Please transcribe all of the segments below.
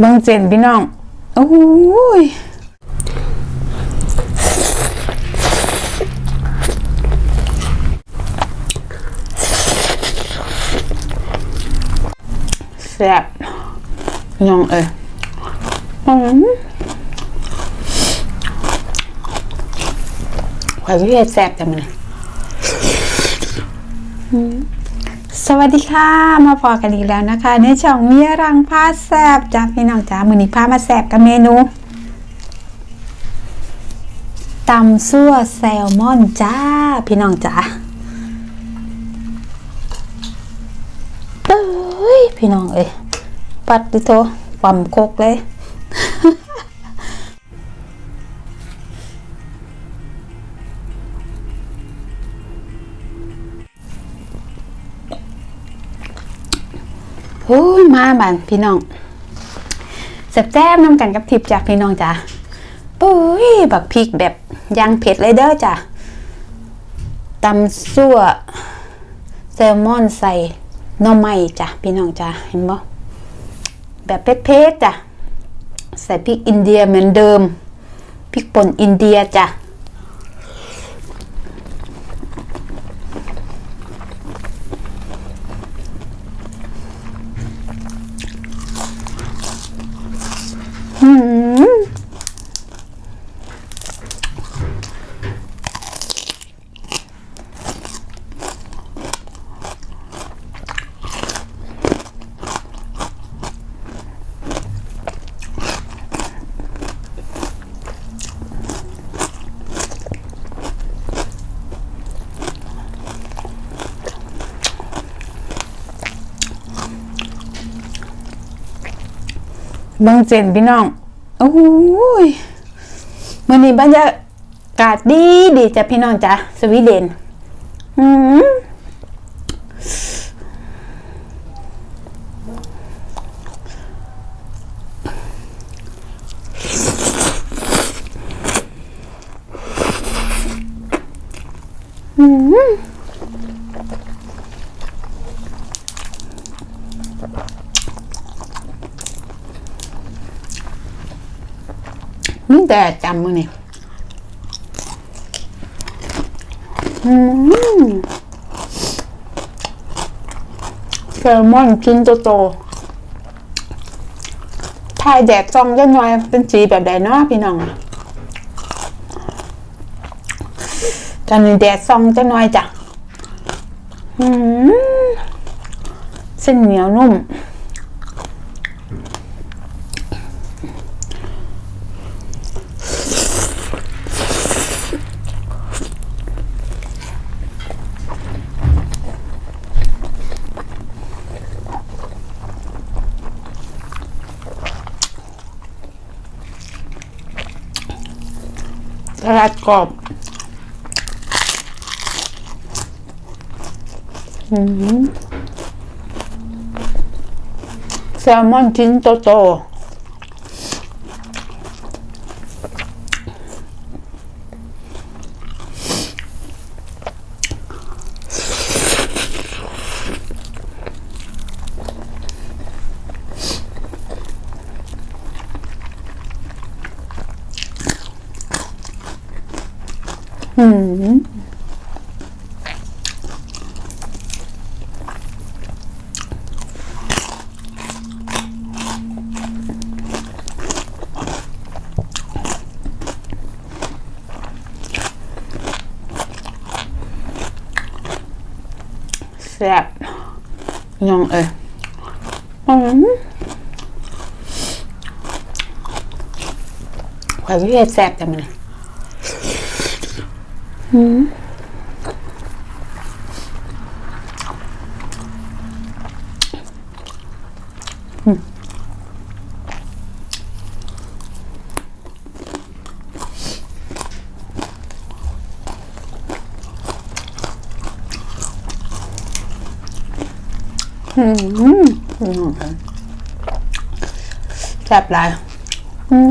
เบิ่งเจนพี่น้องโอ้ยแซ่บน้องเอ้ยอืมข่อยก็เฮ็ดแซ่บจังมันอืม สวัสดีค่ะมาพอกันอีกแล้วนะคะ ในช่องเมียรังพาแซบจ้าพี่น้องจ้ามือนี้พามาแซบกับเมนูตำซั่วแซลมอนจ้าพี่น้องจ้าเอ้ยพี่น้องเอ้ยปัดดิโทปั๊มโคกเลย มาบานพี่น้องแซ่บแจ้มน้ำกันกับทิพย์จ้ะพี่น้องจ้ะปุ้ยบักพริกแบบยางเผ็ดเลยเด้อจ้ะตำซั่วแซลมอนใส่น่อไม้จ้ะพี่น้องจ้ะเห็นบ่แบบเผ็ดๆจ้ะใส่พริกอินเดียเหมือนเดิมพริกป่นอินเดียจ้ะ Mm-hmm. อืมเบิ่งเจนพี่น้องโอ้ยมื้อนี้บรรยากาศดีดีจ้ะพี่น้องจ้ะสวีเดนอืมอืม มีแต่จำมื้อนี้อืมแซลมอนชิ้นโตๆถ่ายแดดซองจังหน่อย เป็นสีแบบใดเนาะพี่น้องตอนนี้แดดซองจังหน่อยจ้ะอืมเส้นเหนียวนุ่ม ราดกรอบแซลมอนชิ้นโตๆ อืมแซ่บน้องเอ้ยอืมข่อยก็เฮ็ดแซ่บจังเลยอืมอืม แซ่บหลาย อืม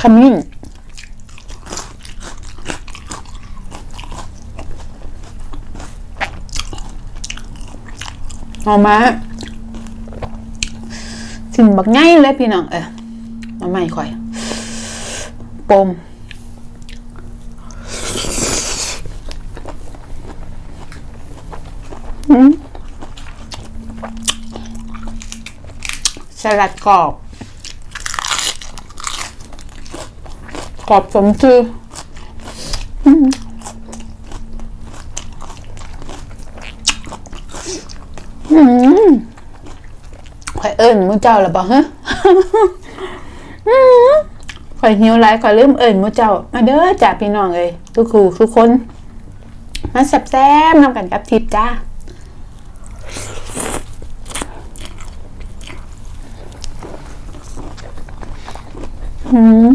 ขมิ้นเอามาสินบักง่ายเลยพี่น้อง เออมาใหม่ค่อย ปม สลัดกรอบ กรอบสมชื่ออืมอืมข่อยเอิญมูเจ้าหรือเปล่าฮะอืมข่อยหิวไรข่อยลืมเอิญมูเจ้า มาเด้อจ้าพี่น้องเลยทุกครูทุกคน มาแซ่บๆนำกันกับทิพย์จ้า อืม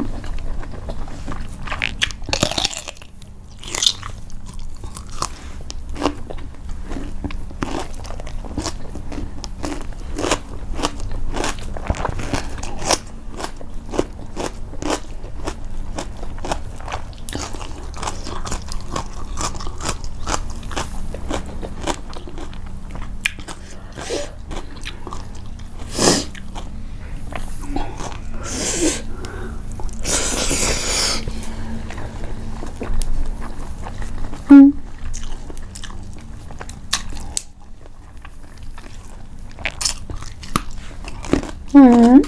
อืม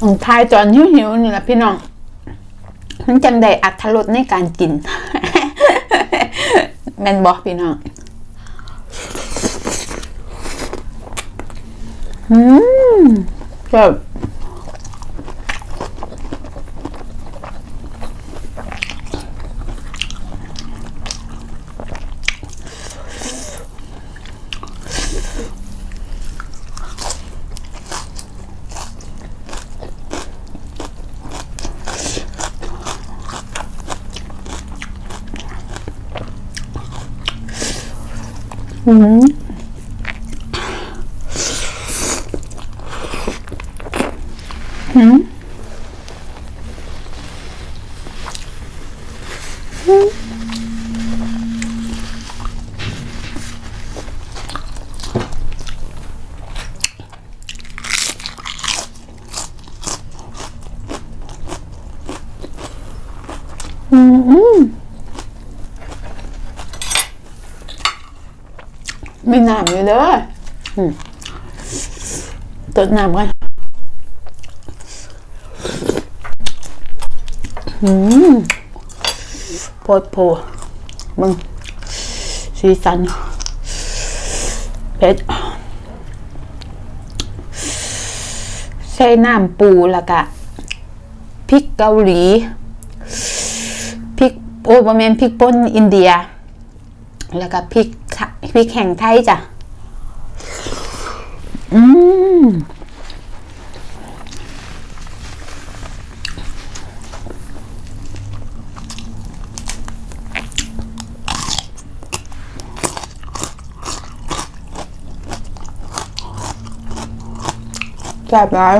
ของทายจอนหิวหิวๆนี่แหละพี่น้องมันจังได้อัตรสในการกินแม่นบอกพี่น้องอืมแบบ อืมอืมอื มมีน้ำอยู่เด้ออืมตดน้ำกันอืมโพดโพมึงสีสันเผ็ดใส่น้ำปูแล้วก็พริกเกาหลีพริกโอ้ประมาณพริกป่นอินเดีย แล้วก็พริกไทย พริกแห้งไทยจ้ะ อืมแซ่บร้าย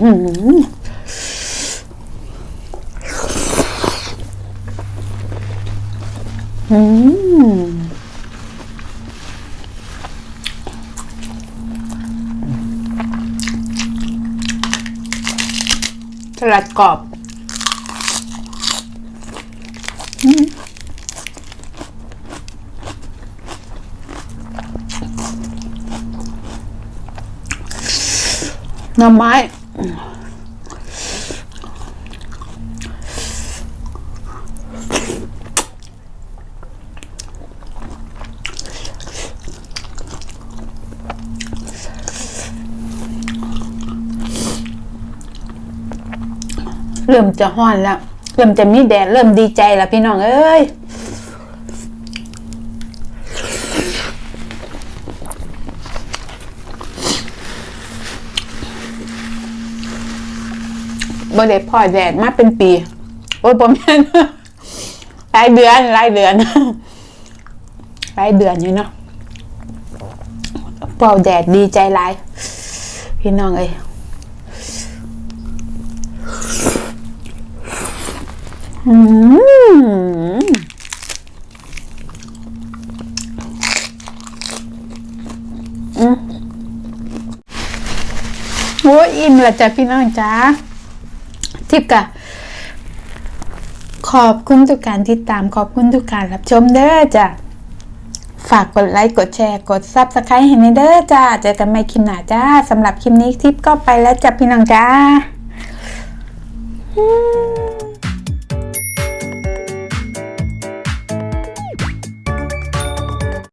อืม อืมสลัดกรอบอืมหน่อไม้ เริ่มจะห้อนแล้ว เริ่มจะมีแดดเริ่มดีใจแล้วพี่น้องเอ้ยบ่ได้พอแดดมาเป็นปี โอ้ยผมรายเดือนรายเดือนรายเดือนอยู่เนาะเป่าแดดดีใจหลาย พี่น้องเอ้ย โอ้ยอิ่มละจ้ะพี่น้องจ้าทิปกะขอบคุณทุกการติดตามขอบคุณทุกการรับชมเด้อจ้ะฝากกดไลค์กดแชร์กดซับสไครต์ให้ในเด้อจ้าเจอกันใหม่คลิปหน้าจ้าสำหรับคลิปนี้ทิปก็ไปแล้วจ้ะพี่น้องจ้าอืม